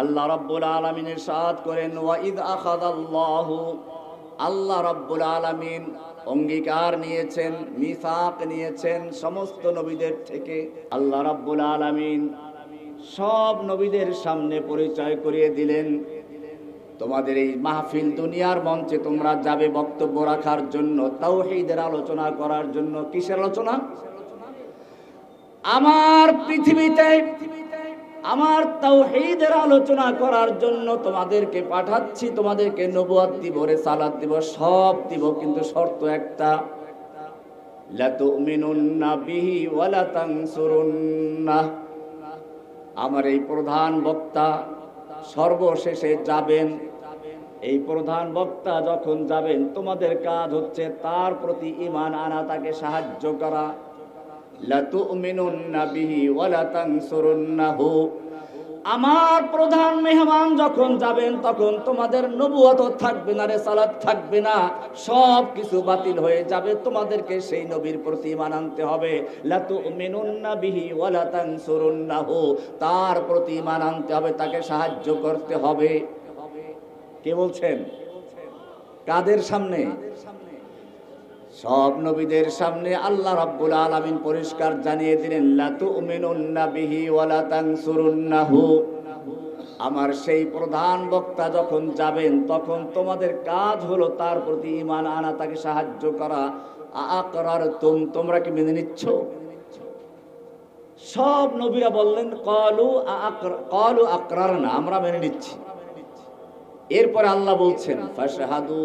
আল্লাহ রব্বুল আলমিনের সাদ করেন, ওয়াইদ আখাদাল্লাহ আল্লাহ রব্বুল আলমিন অঙ্গীকার নিয়েছেন, মিসাক নিয়েছেন সমস্ত নবীদের থেকে। আল্লাহ রব্বুল আলমিন সব নবীদের সামনে পরিচয় করিয়ে দিলেন। তোমাদের এই মাহফিল দুনিয়ার মঞ্চে তোমরা যাবে বক্তব্য রাখার জন্য তাও তাওহীদের আলোচনা করার জন্য। কিসের আলোচনা? আমার পৃথিবীতে আমার তাওহীদের আলোচনা করার জন্য তোমাদেরকে পাঠাচ্ছি, তোমাদেরকে নবুয়াত দিব, রেসালাত দিব, সব দিব, কিন্তু শর্ত একটা। আমার এই প্রধান বক্তা সর্বশেষে যাবেন। এই প্রধান বক্তা যখন যাবেন, তোমাদের কাজ হচ্ছে তার প্রতি ইমান আনা, তাকে সাহায্য করা। লাতুমিনুন্না বিহি ওয়ালা তানসুরুন্নাহু আমার প্রধান মেহমান যখন যাবেন, তখন তোমাদের নবুয়ত থাকবে না রেসালাত থাকবে না। সব কিছু বাতিল হয়ে যাবে। তোমাদেরকে সেই নবীর প্রতি ইমান আনতে হবে। বিহি তার প্রতি ইমান আনতে হবে, তাকে সাহায্য করতে হবে। কে বলছেন? কাদের সামনে? সব নবীদের সামনে আল্লাহ রাব্বুল আলামিন পরিষ্কার জানিয়ে দিলেন লা তুমিনুন্না বিহি ওয়ালা তানসুরুন্নাহু আমার সেই প্রধান বক্তা যখন যাবেন, তখন তোমাদের কাজ হলো তার প্রতি ঈমান আনা, তাকে সাহায্য করা। আকরার তুম তোমরা কি মেনে নিচ্ছ? সব নবীরা বললেন, কলু কলু আকরার না আমরা মেনে নিচ্ছি। এরপরে আল্লাহ বলছেন, ফাশহাদু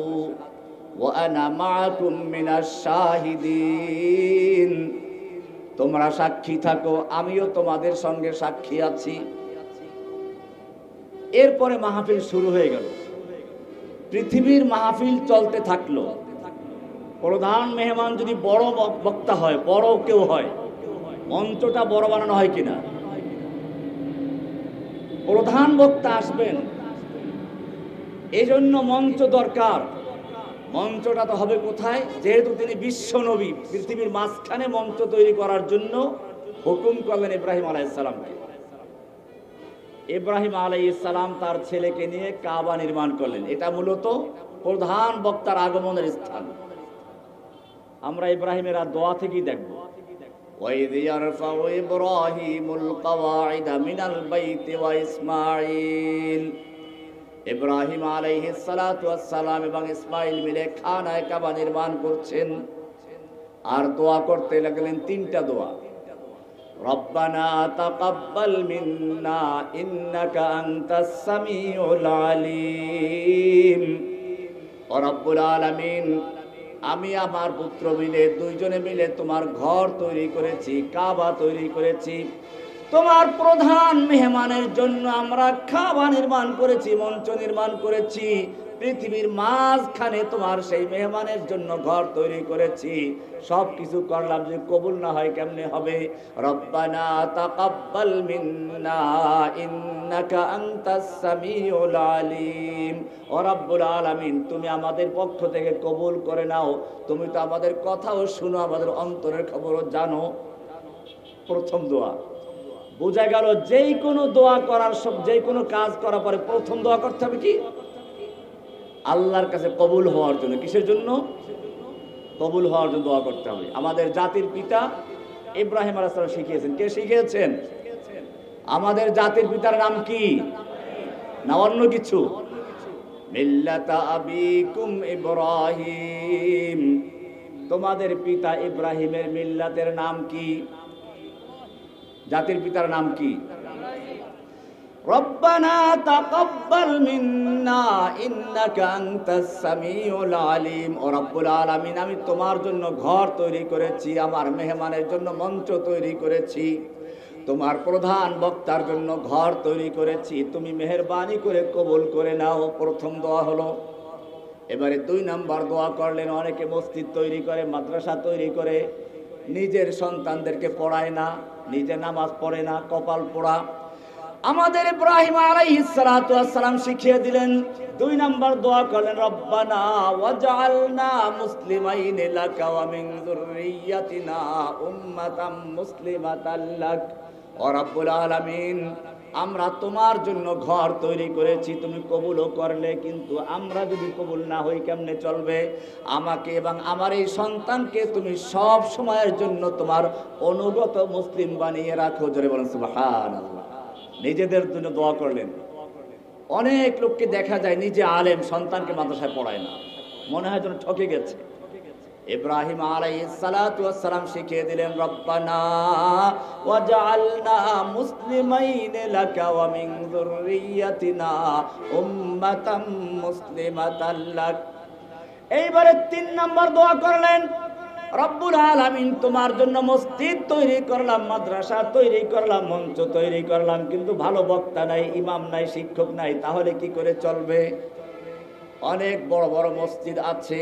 তোমরা সাক্ষী থাকো, আমিও তোমাদের সঙ্গে সাক্ষী আছি। এরপরে মাহফিল শুরু হয়ে গেল। পৃথিবীর মাহফিল চলতে থাকল। প্রধান মেহমান যদি বড় বক্তা হয়, বড় কেউ হয়, মঞ্চটা বড় বানানো হয় কিনা? প্রধান বক্তা আসবেন। এজন্য মঞ্চ দরকার। মঞ্চটা তো হবে কোথায় যেহেতু তিনি বিশ্ব নবী পৃথিবীর মাঝখানে মঞ্চ তৈরি করার জন্য হুকুম করলেন ইব্রাহিম আলাইসালামকে ইব্রাহিম আলাইসালাম তার ছেলেকে নিয়ে কাবা নির্মাণ করলেন এটা মূলত প্রধান বক্তার আগমনের স্থান আমরা ইব্রাহিমের আর দোয়া থেকেই দেখব وإذ يرفع إبراهيم القواعد من البيت وإسماعيل ইব্রাহিম ওয়াস সালাম এবং ইসমাইল মিলে খানায় কাবা নির্মাণ করছেন। আর দোয়া করতে লাগলেন তিনটা দোয়া। রব্বানা তাকাব্বাল মিন্না ইন্নাকা আনতাস সামিউল আলিম। ও রব্বুল আলামিন, আমি আমার পুত্র মিলে, দুইজনে মিলে তোমার ঘর তৈরি করেছি, কাবা তৈরি করেছি। তোমার প্রধান মেহমানের জন্য আমরা খাবা নির্মাণ করেছি, মঞ্চ নির্মাণ করেছি, পৃথিবীর মাঝখানে তোমার সেই মেহমানের জন্য ঘর তৈরি করেছি। সব কিছু করলাম যে কবুল না হয় কেমনে হবে? রব্বানা আলামিন, তুমি আমাদের পক্ষ থেকে কবুল করে নাও। তুমি তো আমাদের কথাও শুনো, আমাদের অন্তরের খবরও জানো। প্রথম দোয়া। বোঝা গেল যেই কোনো দোয়া করার সব, যেই কোনো কাজ করার পরে প্রথম দোয়া করতে হবে কি? আল্লাহর কাছে কবুল হওয়ার জন্য। কিসের জন্য? কবুল হওয়ার জন্য দোয়া করতে হবে। আমাদের জাতির পিতা ইব্রাহিম আলাইসালাম শিখিয়েছেন। কে শিখিয়েছেন? আমাদের জাতির পিতার নাম কি? না অন্য কিছু? তোমাদের পিতা ইব্রাহিমের মিল্লাতের নাম কি? জাতির পিতার নাম কি? রব্বানা তাকাব্বাল মিন্না, ইন্নাকা আনতাস সামিউল আলিম। ও রব্বুল আলামিন, আমি তোমার জন্য ঘর তৈরি করেছি, আমার মেহমানের জন্য মঞ্চ তৈরি করেছি। তোমার প্রধান বক্তার জন্য ঘর তৈরি করেছি, তুমি মেহেরবানি করে কবুল করে নাও। প্রথম দোয়া হলো, এবারে দুই নাম্বার দোয়া করলেন, অনেকে মসজিদ তৈরি করে, মাদ্রাসা তৈরি করে নিজের সন্তানদেরকে পড়ায় না, নিজে নামাজ পড়ে না, কপাল পড়া। আমাদের ইব্রাহিম আলাইহিস সালাতু ওয়াস সালাম শিখিয়ে দিলেন, দুই নাম্বার দোয়া করলেন, রব্বানা ওয়াজআলনা মুসলিমাইন লাকা ওয়া মিন যুররিয়াতিনা উম্মাতাম মুসলিমাতাল লাক। ও রব্বুল আলামিন আমরা তোমার জন্য ঘর তৈরি করেছি, তুমি কবুলও করলে, কিন্তু আমরা যদি কবুল না হই কেমনে চলবে? আমাকে এবং আমার এই সন্তানকে তুমি সব সময়ের জন্য তোমার অনুগত মুসলিম বানিয়ে রাখো, জোরে বলেন, সুবহানাল্লাহ। নিজেদের জন্য দোয়া করলেন। অনেক লোককে দেখা যায়, নিজে আলেম, সন্তানকে মাদ্রাসায় পড়ায় না। মনে হয় যেন ঠকে গেছে। ইব্রাহিম আলাইহিস সালাতু ওয়াস সালাম শিখিয়ে দিলেন, রব্বানা ওয়াজআলনা মুসলিমাইন লাকা ওয়া মিন যুররিয়াতিনা উম্মাতাম মুসলিমাতান লাক। এইবারে তিন নম্বর দোয়া করলেন, রব্বুল আলামিন, তোমার জন্য মসজিদ তৈরি করলাম, মাদ্রাসা তৈরি করলাম, মঞ্চ তৈরি করলাম, কিন্তু ভালো বক্তা নাই, ইমাম নাই, শিক্ষক নাই, তাহলে কি করে চলবে? অনেক বড় বড় মসজিদ আছে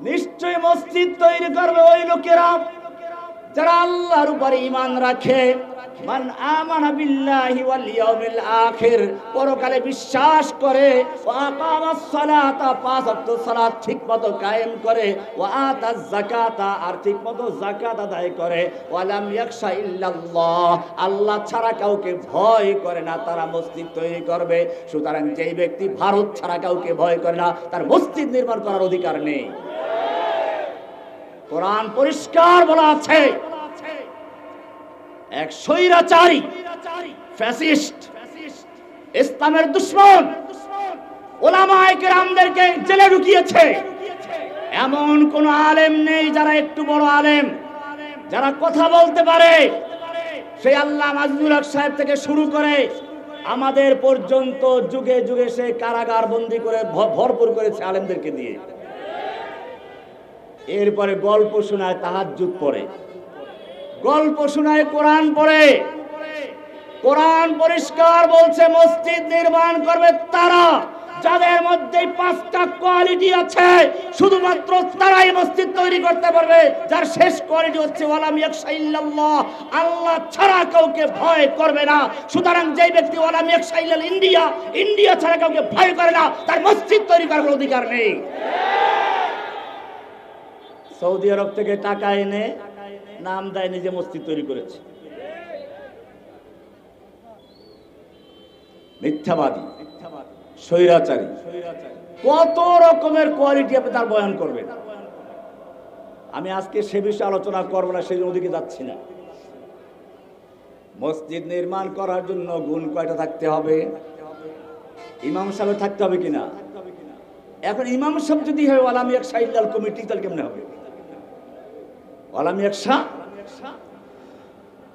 নিশ্চয় মসজিদ তৈরি করবে ওই লোকেরা যারা আল্লাহর উপরে ইমান রাখে। মান আমানা বিল্লাহি ওয়াল ইয়াউমিল আখির। পরকালে বিশ্বাস করে, ওয়া আকামাস সালাতা পাঁচ ওয়াক্ত সালাত ঠিকমতো কায়েম করে, ওয়া আতাজ যাকাতা, আর ঠিকমতো যাকাত আদায় করে। ওয়া লাম ইয়াখশা ইল্লাল্লাহ। আল্লাহ ছাড়া কাউকে ভয় করে না, তারা মসজিদ তৈরি করবে। সুতরাং যেই ব্যক্তি ভারত ছাড়া কাউকে ভয় করে না, তার মসজিদ নির্মাণ করার অধিকার নেই। কোরআন পরিষ্কার বলা আছে। এক স্বৈরাচারী, ফ্যাসিস্ট, ইসলামের দুশ্মন, ওলামায়ে কেরামদেরকে জেলে ঢুকিয়েছে। এমন কোন আলেম নেই যারা একটু বড় আলেম, যারা কথা বলতে পারে। সেই আল্লাহ মাজদুল হক সাহেব থেকে শুরু করে আমাদের পর্যন্ত যুগে যুগে সে কারাগার বন্দি করে ভরপুর করেছে আলেমদেরকে দিয়ে। এরপরে গল্প শোনায় তাহাজ্জুদ পড়ে। গল্প শোনায়, কোরআন পড়ে। কোরআন পরিষ্কার বলছে, মসজিদ নির্মাণ করবে তারা, যাদের মধ্যে পাঁচটা কোয়ালিটি আছে, শুধুমাত্র তারাই মসজিদ তৈরি করতে পারবে, যার শেষ কোয়ালিটি হচ্ছে, ওয়ালাম ইয়াকশা ইল্লাল্লাহ, আল্লাহ ছাড়া কাউকে ভয় করবে না। সুতরাং যেই ব্যক্তি ওয়ালাম ইয়াকশা ইন্ডিয়া ইন্ডিয়া ছাড়া কাউকে ভয় করে না, তার মসজিদ তৈরি করার অধিকার নেই। সৌদি আরব থেকে টাকা এনে নাম দেয় নিজে মসজিদ তৈরি করেছে। মিথ্যাবাদী, স্বৈরাচারী। কত রকমের কোয়ালিটি আপনি তার বয়ান করবেন। আমি আজকে সে বিষয়ে আলোচনা করব না সেই ওদিকে যাচ্ছি না। মসজিদ নির্মাণ করার জন্য গুণ কয়টা থাকতে হবে? ইমাম সাহেব থাকতে হবে কিনা? এখন ইমাম সাহেব যদি হয় ওয়ালামি এক সাইডাল কমিটি তাহলে কেমনে হবে? ওয়ালামি এক শাহ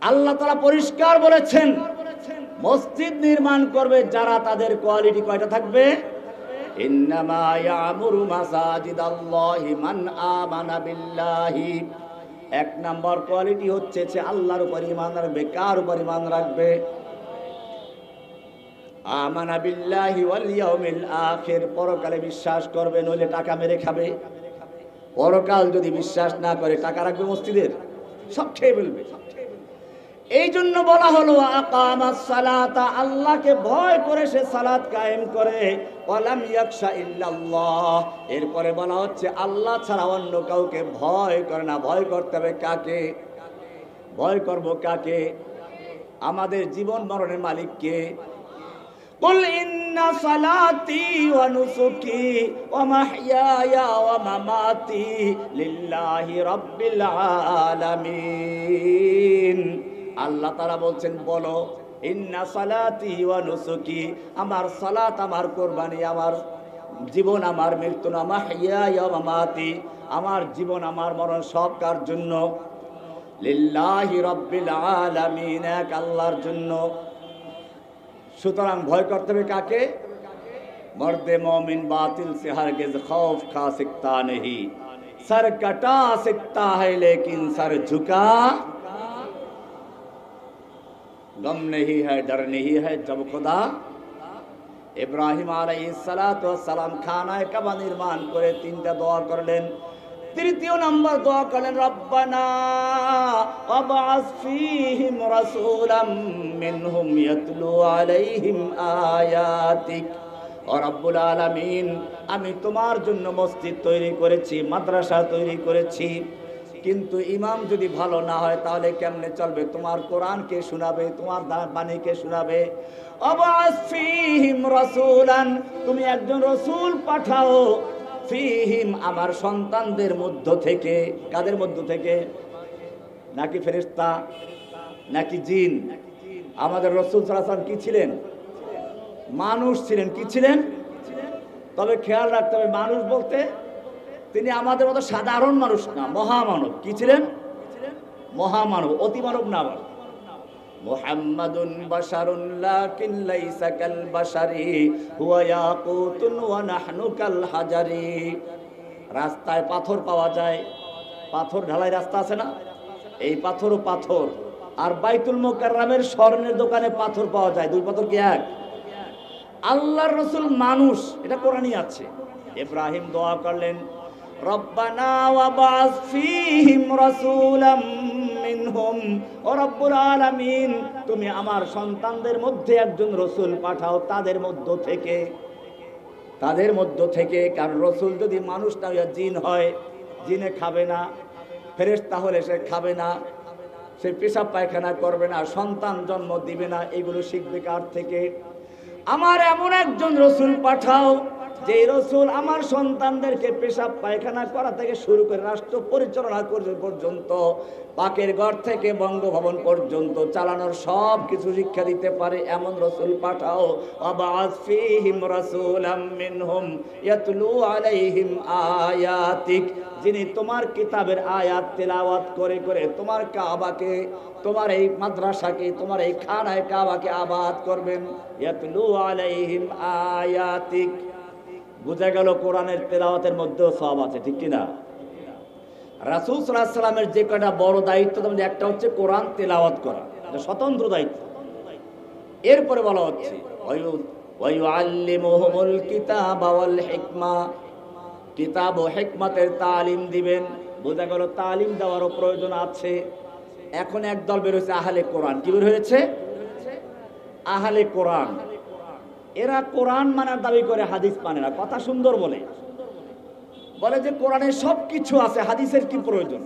আল্লাহ তারা পরিষ্কার বলেছেন, মসজিদ নির্মাণ করবে যারা, তাদের কোয়ালিটি কয়টা থাকবে? এক নাম্বার কোয়ালিটি হচ্ছে যে আল্লাহর উপর ঈমান রাখবে, কার উপর ঈমান রাখবে? আমানা বিল্লাহি ওয়াল ইয়াউমিল আখির। পরকালে বিশ্বাস করবে, নইলে টাকা মেরে খাবে। পরকাল যদি বিশ্বাস না করে, টাকা রাখবে মসজিদের? সব খেয়ে ফেলবে। এই জন্য বলা হলো সালাতা, আল্লাহকে ভয় করে সে সালাত কায়েম করে। ওয়ালাম ইয়াকশা ইল্লাল্লাহ। এরপরে বলা হচ্ছে, আল্লাহ ছাড়া অন্য কাউকে ভয় করে না। ভয় করতে হবে কাকে? ভয় করব কাকে? আমাদের জীবন মরণের মালিককে। قل إن صلاتي ونسكي ومحياي ومماتي لله رب العالمين আল্লাহ তারা বলছেন বলো ইন্না সালাতি ওয়া নুসুকি আমার সালাত আমার কোরবানি আমার জীবন আমার মৃত্যু আমার হিয়া মামাতি আমার জীবন আমার মরণ সব কার জন্য লিল্লাহি রব্বিল আলামিন এক আল্লাহর জন্য সুতরাং ভয় করতে হবে কাকে? মর্দে মমিন বাতিল সে হারগিজ খৌফ খা সিকতা নেহি। সর কটা সিকতা হ্যায় লেকিন সর ঝুকা। গম নেহি হ্যায় ডর নেহি হ্যায় জব খোদা। ইব্রাহিম আলাইহিস সালাম খানায় কাবা নির্মাণ করে তিনটা দোয়া করলেন। তৃতীয় নম্বর দোয়া করেন, রব্বানা আলাইহিম আয়াতিক। রব্বুল আলামিন, আমি তোমার জন্য মসজিদ তৈরি করেছি, মাদ্রাসা তৈরি করেছি, কিন্তু ইমাম যদি ভালো না হয় তাহলে কেমনে চলবে? তোমার কোরআনকে শোনাবে? তোমার বাণীকে শোনাবে? তুমি একজন রসুল পাঠাও ফিহিম, আমার সন্তানদের মধ্য থেকে। কাদের মধ্য থেকে? নাকি ফেরেশতা? নাকি জিন? আমাদের রসুল সাল্লাল্লাহু কি ছিলেন? মানুষ ছিলেন। কি ছিলেন? তবে খেয়াল রাখতে হবে, মানুষ বলতে তিনি আমাদের মতো সাধারণ মানুষ না, মহামানব। কি ছিলেন? মহামানব, অতিমানব না আবার। লাইসা কাল বাশারি, হুয়া ইয়াকুতুন ওয়া নাহনু কাল হাজারি। রাস্তায় পাথর পাওয়া যায়। পাথর ঢালাই রাস্তা আছে না? এই পাথরও পাথর। আর বাইতুল মোকাররামের স্বর্ণের দোকানে পাথর পাওয়া যায়। দুই পাথর কি এক? আল্লাহর রসুল মানুষ। এটা কোরআনই আছে। ইব্রাহিম দোয়া করলেন, রব্বানা ওয়াবাস ফীহিম রাসূলাম মিনহুম ও আলামিন, তুমি আমার সন্তানদের মধ্যে একজন রসুল পাঠাও, তাদের মধ্য থেকে। তাদের মধ্য থেকে, কারণ রসুল যদি মানুষ না জিন হয়। জিনে খাবে না, ফেরেশতা তাহলে সে খাবে না, সে পেশাব পায়খানা করবে না, সন্তান জন্ম দিবে না, এগুলো শিখবে কার থেকে? আমার এমন একজন রসুল পাঠাও যে রসুল আমার সন্তানদেরকে পেশাব পায়খানা করা থেকে শুরু করে রাষ্ট্র পরিচালনা পর্যন্ত, পাকের ঘর থেকে বঙ্গভবন পর্যন্ত চালানোর সব কিছু শিক্ষা দিতে পারে এমন রসুল পাঠাও। আলাইহিম আয়াতিক। যিনি তোমার কিতাবের আয়াত তেলাওয়াত করে করে তোমার কাবাকে, তোমার এই মাদ্রাসাকে, তোমার এই খানায় কাবাকে আবাদ করবেন। আলাইহিম আয়াতিক। বোঝা গেল কোরআনের তেলাওয়াতের মধ্যেও সব আছে, ঠিক কি না রাসূল সাল্লাল্লাহু সাল্লামের যে কয়টা বড় দায়িত্ব, তার একটা হচ্ছে কোরআন তেলাওয়াত করা। এটা স্বতন্ত্র দায়িত্ব। এরপরে বলা হচ্ছে কিতাব ও হেকমাতের তালিম দিবেন। বোঝা গেল তালিম দেওয়ারও প্রয়োজন আছে। এখন একদল বেরোয়েছে আহলে কোরআন। কি বের হয়েছে? আহলে কোরআন। এরা কোরআন মানার দাবি করে, হাদিস মানে না। কথা সুন্দর বলে। বলে যে কোরআনে সব কিছু আছে, হাদিসের কি প্রয়োজন?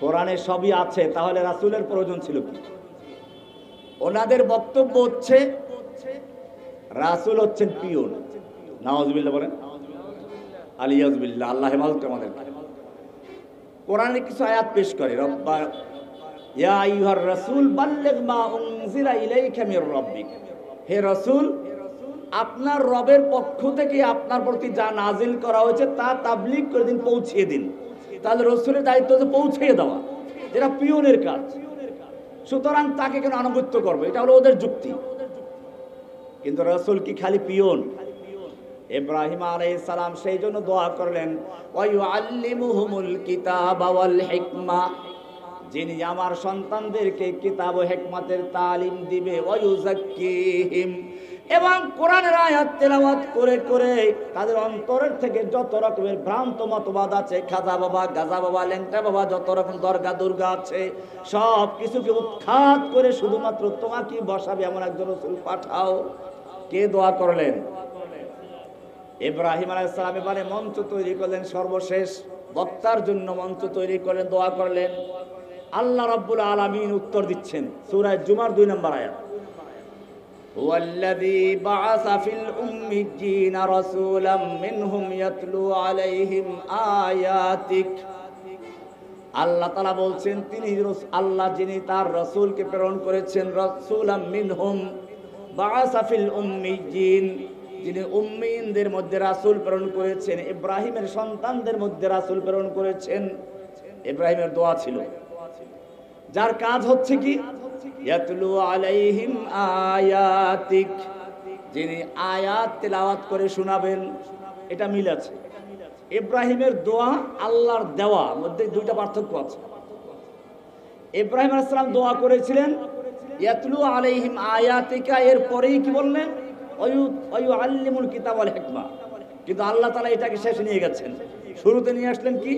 কোরআনে সবই আছে, তাহলে রাসূলের প্রয়োজন ছিল কি? ওনাদের বক্তব্য হচ্ছে, রাসূল হচ্ছেন পিওন। নাওয়াজবিল্লাহ বলেন। আলিয়াজবিল্লাহ, আল্লাহ হেফাজত করে আমাদেরকে। কোরআনে কিছু আয়াত পেশ করে, রব্বা ইয়া আইয়ুহার রাসূল, বাল্লিগ মা উনজিলা ইলাইকা মির রাব্বিক। হে রসুল, আপনার রবের পক্ষ থেকে আপনার প্রতি যা নাজিল করা হয়েছে তা তাবলীগ করে দিন, পৌঁছিয়ে দিন। তাহলে রসুলের দায়িত্ব হচ্ছে পৌঁছিয়ে দেওয়া। যেটা পিয়নের কাজ। সুতরাং তাকে কেন আনুগত্য করবে? এটা হলো ওদের যুক্তি। কিন্তু রসুল কি খালি পিয়ন ইব্রাহিম আলাইহিস সালাম সেই জন্য দোয়া করলেন ওয়ায়ুআল্লিমুহুমুল কিতাবা ওয়াল হিকমা। যিনি আমার সন্তানদেরকে কিতাব হেকমাতের তালিম দিবে এবং কোরআনের আয়াত তেলাওয়াত করে করে তাদের অন্তরের থেকে যত রকমের ভ্রান্ত মতবাদ আছে, খাজা বাবা, গাজা বাবা লেংটা বাবা, যত রকম দরগা দুর্গা আছে, সব কিছুকে উৎখাত করে শুধুমাত্র তোমাকে বসাবে এমন একজন রসুল পাঠাও। কে দোয়া করলেন? ইব্রাহিম আলাইসালাম এবারে মঞ্চ তৈরি করলেন সর্বশেষ। বক্তার জন্য মঞ্চ তৈরি করলেন, দোয়া করলেন। আল্লাহ রাব্বুল আলামিন উত্তর দিচ্ছেন সূরা জুমার দুই নম্বর আয়াত هو الذي بعث في الأميين رسولا منهم يتلو عليهم آياتك আল্লাহ তালা বলছেন তিনি রস- আল্লাহ যিনি তার রসুলকে প্রেরণ করেছেন রসুলাম মিনহুম বাসাফিল উম্মিয়িন যিনি উম্মিনদের মধ্যে রাসূল প্রেরণ করেছেন ইব্রাহিমের সন্তানদের মধ্যে রাসূল প্রেরণ করেছেন ইব্রাহিমের দোয়া ছিল যার কাজ হচ্ছে কি? ইয়াতলু আলাইহিম আয়াতিক। যিনি আয়াত তেলাওয়াত করে শোনাবেন, এটা মিল আছে। ইব্রাহিমের দোয়া আল্লাহর দেওয়া, মধ্যে দুইটা পার্থক্য আছে। ইব্রাহিম আসসালাম দোয়া করেছিলেন, ইয়াতলু আলাইহিম আয়াতিকা এর পরেই কি বললেন? অয়ু আল্লিমুল কিতাব আল হিকমা। কিন্তু আল্লাহ তাআলা এটাকে শেষে নিয়ে গেছেন। শুরুতে নিয়ে আসলেন কি?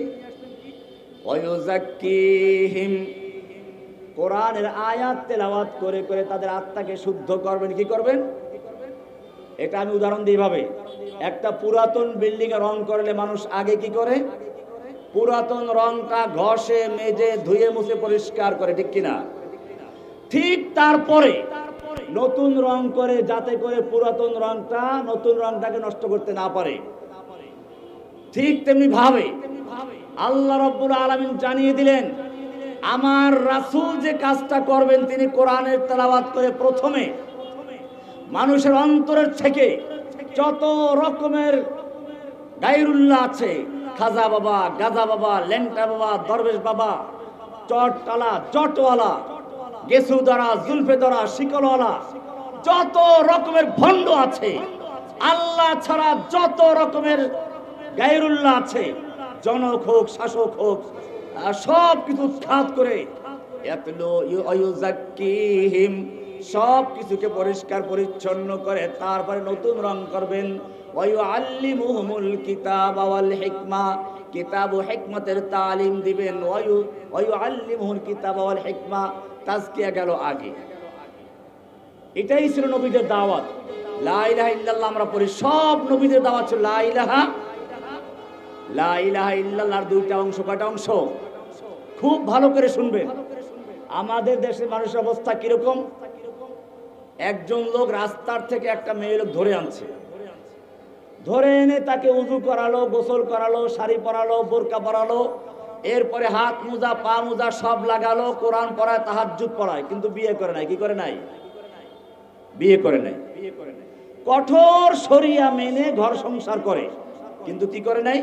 অয়ুজাক্কিহিম কোরআনের আয়াত তেলাওয়াত করে করে তাদের আত্মাকে শুদ্ধ করবেন, কি করবেন? এটা আমি উদাহরণ দিই ভাবে একটা পুরাতন বিল্ডিং এ রং করলে মানুষ আগে কি করে? পুরাতন রংটা ঘষে, মেজে, ধুয়ে, মুছে পরিষ্কার করে, ঠিক কিনা? ঠিক তারপরে নতুন রং করে যাতে করে পুরাতন রংটা নতুন রংটাকে নষ্ট করতে না পারে। ঠিক তেমনি ভাবে আল্লাহ রব্বুল আলমিন জানিয়ে দিলেন আমার রাসূল যে কাজটা করবেন, তিনি কোরআনের তেলাওয়াত করে প্রথমে মানুষের অন্তরের থেকে যত রকমের গাইরুল্লাহ আছে, খাজা বাবা, গাজা বাবা লেংটা বাবা, দরবেশ বাবা চটটালা জটওয়ালা, গেসুদারা, জুলফেদারা, শিকলওয়ালা, যত রকমের ভণ্ড আছে, আল্লাহ ছাড়া যত রকমের গাইরুল্লাহ আছে, জনক হোক, শাসক হোক সব কিছু উৎখাত করে। সব কিছুকে পরিষ্কার পরিচ্ছন্ন করে, তারপরে নতুন রং করবেন। কিতাব হিকমতের তালিম দিবেন। কিতাব গেল আগে। এটাই ছিল নবীদের দাওয়াত। লা ইলাহা ইল্লাল্লাহ, আমরা পড়ি সব নবীদের দাওয়াত ছিল লা ইলাহা। লা ইলাহা ইল্লাল্লাহর দুইটা অংশ, কয়টা অংশ? খুব ভালো করে শুনবেন আমাদের দেশের মানুষের অবস্থা কীরকম? একজন লোক রাস্তার থেকে একটা মেয়ে লোক ধরে আনছে। ধরে এনে তাকে উজু করালো, গোসল করালো, শাড়ি পরালো, বোরকা পরালো, এরপরে হাত মোজা, পা মোজা সব লাগালো, কোরআন পড়ায়, তাহাজ্জুদ পড়ায়, কিন্তু বিয়ে করে নাই, কি করে নাই? বিয়ে করে নাই। কঠোর শরিয়া মেনে ঘর সংসার করে, কিন্তু কি করে নাই?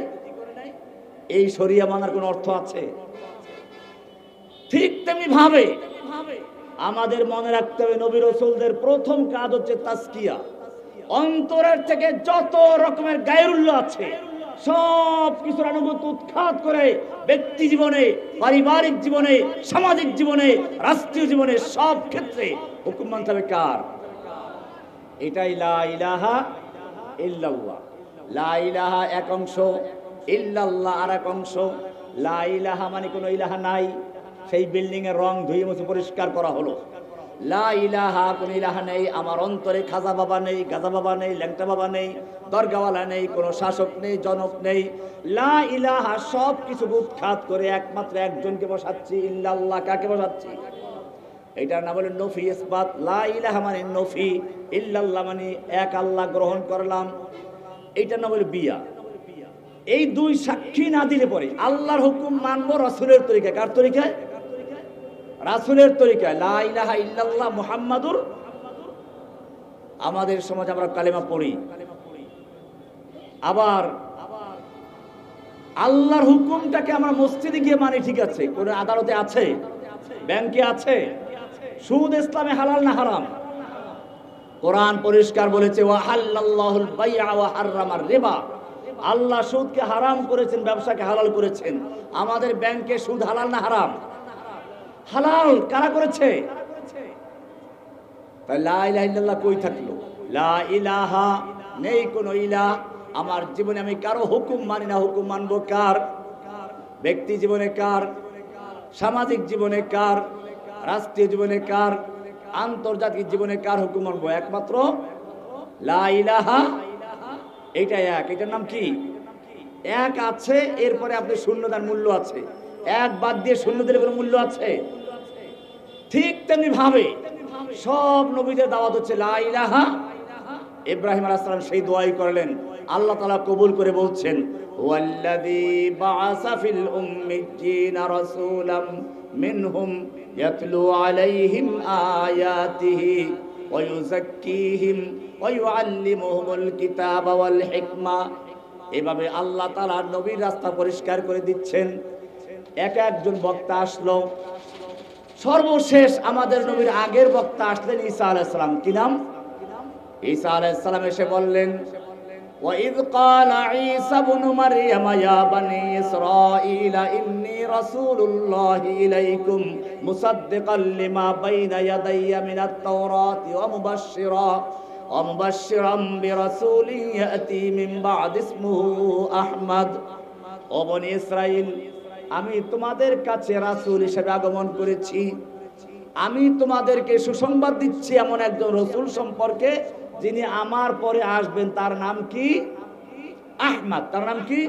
এই শরিয়া মানার কোন অর্থ আছে? ঠিক তেমনি ভাবে আমাদের মনে রাখতে হবে নবী রসুলদের প্রথম কাজ হচ্ছে তাস্কিয়া অন্তরের থেকে যত রকমের গায়রুল্লাহ আছে সব কিছুর অনুভূতি উৎখাত করে ব্যক্তি জীবনে, পারিবারিক জীবনে, সামাজিক জীবনে, রাষ্ট্রীয় জীবনে সব ক্ষেত্রে হুকুম মানতে হবে কার? এটাই লা ইলাহা ইল্লাল্লাহ। লা ইলাহা এক অংশ, ইল্লাল্লাহ আর এক অংশ। লা ইলাহা মানে কোনো ইলাহা নাই। সেই বিল্ডিং এর রং ধুয়ে মুছে পরিষ্কার করা হলো। লা ইলাহা, কোন ইলাহা নেই, আমার অন্তরে খাজা বাবা নেই, গাজা বাবা নেই, ল্যাংটা বাবা নেই, দরগাওয়ালা নেই, কোনো শাসক নেই, জনক নেই। লা ইলাহা, সব কিছু উৎখাত করে একমাত্র একজনকে বসাচ্ছি, ইল্লাল্লাহ, কাকে বসাচ্ছি? এটার নাম হলো নফি ইসবাত। লা ইলাহা মানে নফি, ইল্লাল্লাহ মানে এক আল্লাহ গ্রহণ করলাম। এইটার নাম হলো বিয়া। এই দুই সাক্ষী না দিলে পরে আল্লাহর হুকুম মানবো, রাসূলের তরিকা কার তরিকায়? রাসূলের তরিকায় মুহাম্মাদুর আমাদের সমাজ আমরা কালেমা পড়ি। আবার আল্লাহর হুকুমটাকে আমরা মসজিদে গিয়ে মানি, ঠিক আছে, কোন আদালতে আছে? ব্যাংকে আছে? সুদ ইসলামে হালাল না হারাম? কোরআন পরিষ্কার বলেছে, ওয়া হাল্লাল্লাহুল বাইআ ওয়া হাররামার রিবা। আল্লাহ সুদকে হারাম করেছেন, ব্যবসাকে হালাল করেছেন। আমাদের ব্যাংকে সুদ হালাল না হারাম? হালাল কারা করেছে? কই থাকল? ইলাহা নেই কোনো ইলাহ আমার জীবনে আমি কারও হুকুম মানি না, হুকুম মানবো কার? ব্যক্তি জীবনে কার? সামাজিক জীবনে কার? রাষ্ট্রীয় জীবনে কার? আন্তর্জাতিক জীবনে কার হুকুম মানবো? একমাত্র লা এইটা এক। এটার নাম কি? এক আছে, এরপরে আপনি শূন্যতার মূল্য আছে। এক বাদ দিয়ে শূন্য দিলে কোনো মূল্য আছে? ঠিক তেমনি ভাবে সব নবীদের দাওয়াত হচ্ছে লাইলাহা ইব্রাহিম আলাইহিস সালাম, সেই দোয়াই করলেন। আল্লাহ তাআলা কবুল করে বলছেন আলাইহিম এভাবে আল্লাহ তাআলা নবীর রাস্তা পরিষ্কার করে দিচ্ছেন। এক একজন বক্তা আসলো সর্বশেষ আমাদের নবীর আগের বক্তা আসলেন ঈসা আলাইহিস সালাম কি নাম ঈসা আলাইহিস সালাম এসে বললেন وإذ قال عيسى ابن مريم يا بني إسرائيل إني رسول الله إليكم مصدقا لما بين يدي من التوراة ومبشرا ومبشرا برسول يأتي من بعد اسمه أحمد ও বনি ইসরাইল আমি তোমাদের কাছে রাসূল হিসেবে আগমন করেছি। আমি তোমাদেরকে সুসংবাদ দিচ্ছি এমন একজন রসুল সম্পর্কে যিনি আমার পরে আসবেন। তার নাম কি? আহমাদ। তার নাম কি?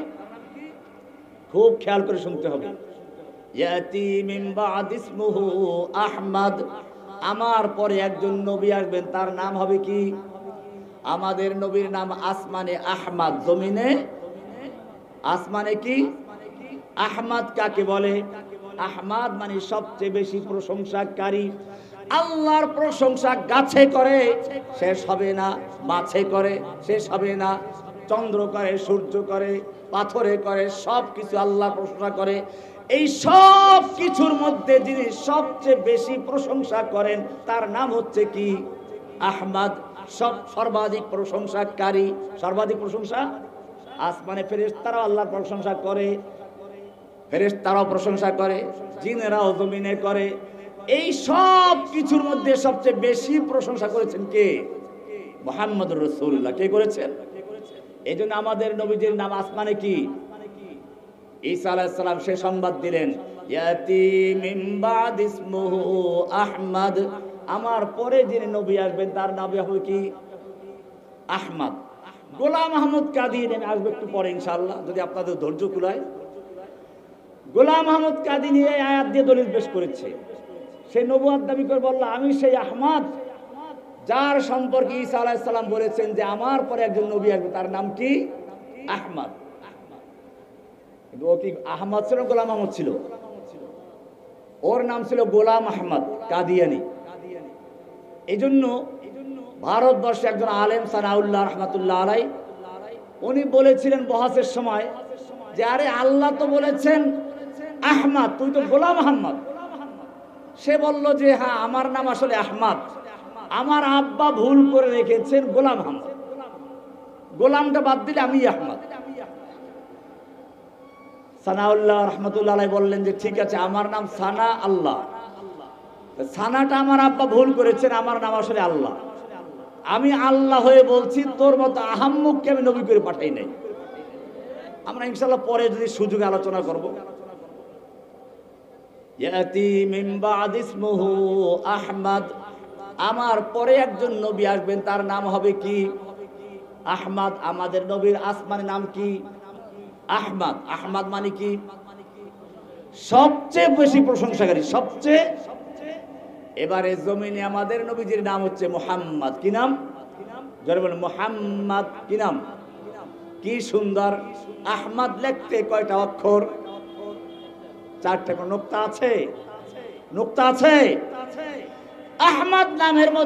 খুব খেয়াল করে শুনতে হবে। ইসমুহু আমার পরে একজন নবী আসবেন। তার নাম হবে কি? আমাদের নবীর নাম আসমানে আহমাদ। জমিনে? আসমানে কি? আহমদ কাকে বলে? আহমদ মানে সবচেয়ে বেশি প্রশংসাকারী। আল্লাহর প্রশংসা গাছে করে, শেষ হবে না, মাছে করে, শেষ হবে না। চন্দ্র করে, সূর্য করে, পাথরে করে সব কিছু আল্লাহ প্রশংসা করে। এই সব কিছুর মধ্যে যিনি সবচেয়ে বেশি প্রশংসা করেন, তার নাম হচ্ছে কি? আহমদ সব সর্বাধিক প্রশংসাকারী। সর্বাধিক প্রশংসা? আসমানে ফেরেশতারাও আল্লাহর প্রশংসা করে। ফেরেশতারাও প্রশংসা করে, জিনেরাও জমিনে করে। এই সব কিছুর মধ্যে সবচেয়ে বেশি প্রশংসা করেছেন কে? মোহাম্মদ রসুল্লাহ কে করেছেন? এই জন্য আমাদের নবীজির নাম আসমানে কি? ঈসা আলাইহিস সালাম সে সংবাদ দিলেন আহমদ। আমার পরে যিনি নবী আসবেন, তার নাম হবে কি? আহমদ। গোলাম আহমদ কাদির আসবে একটু পরে ইনশাল্লাহ যদি আপনাদের ধৈর্য কুলায়। গোলাম আহমদ কাদিনী এই আয়াত দিয়ে দলিল পেশ করেছে। সে নবুয়াদ দাবি করে বলল, আমি সেই আহমদ যার সম্পর্কে ঈসা আলাইহিস সালাম বলেছেন যে আমার পরে একজন নবী আসবে, তার নাম কি? আহমদ। কিন্তু ও কি আহমদ ছিল গোলাম আহমদ ছিল? ওর নাম ছিল গোলাম আহমদ কাদিয়ানি। এই জন্য ভারতবর্ষে একজন আলেম সানাউল্লাহ রহমতুল্লাহ আলাই উনি বলেছিলেন বহাসের সময় যে, আরে আল্লাহ তো বলেছেন আহমদ, তুই তো গোলাম আহমদ। সে বলল যে হ্যাঁ আমার নাম আসলে আহমাদ। আমার আব্বা ভুল করে রেখেছেন গোলাম আহমদ। গোলামটা বাদ দিলে আমি আহমদ। সানাউল্লাহ রহমতুল্লাহ বললেন যে, ঠিক আছে, আমার নাম সানা আল্লাহ। সানাটা আমার আব্বা ভুল করেছেন, আমার নাম আসলে আল্লাহ। আমি আল্লাহ হয়ে বলছি, তোর মতো আহাম্মুককে আমি নবী করে পাঠাই নাই। আমরা ইনশাল্লাহ পরে যদি সুযোগে আলোচনা করব। ইয়াতি আমার পরে একজন নবী আসবেন, তার নাম হবে কি? আহমদ। আমাদের নবীর আসমানের নাম কি? আহমদ। আহমদ মানে কি? সবচেয়ে বেশি প্রশংসাকারী, সবচেয়ে। এবারে জমিনে আমাদের নবীজির নাম হচ্ছে মোহাম্মদ। কি নাম? বলেন, মোহাম্মদ কি নাম? কি সুন্দর। আহমদ লেখতে কয়টা অক্ষর? চারটা কোন নোক্তা আছে? নোক্তা আছে? আহমদ নামের মধ্যে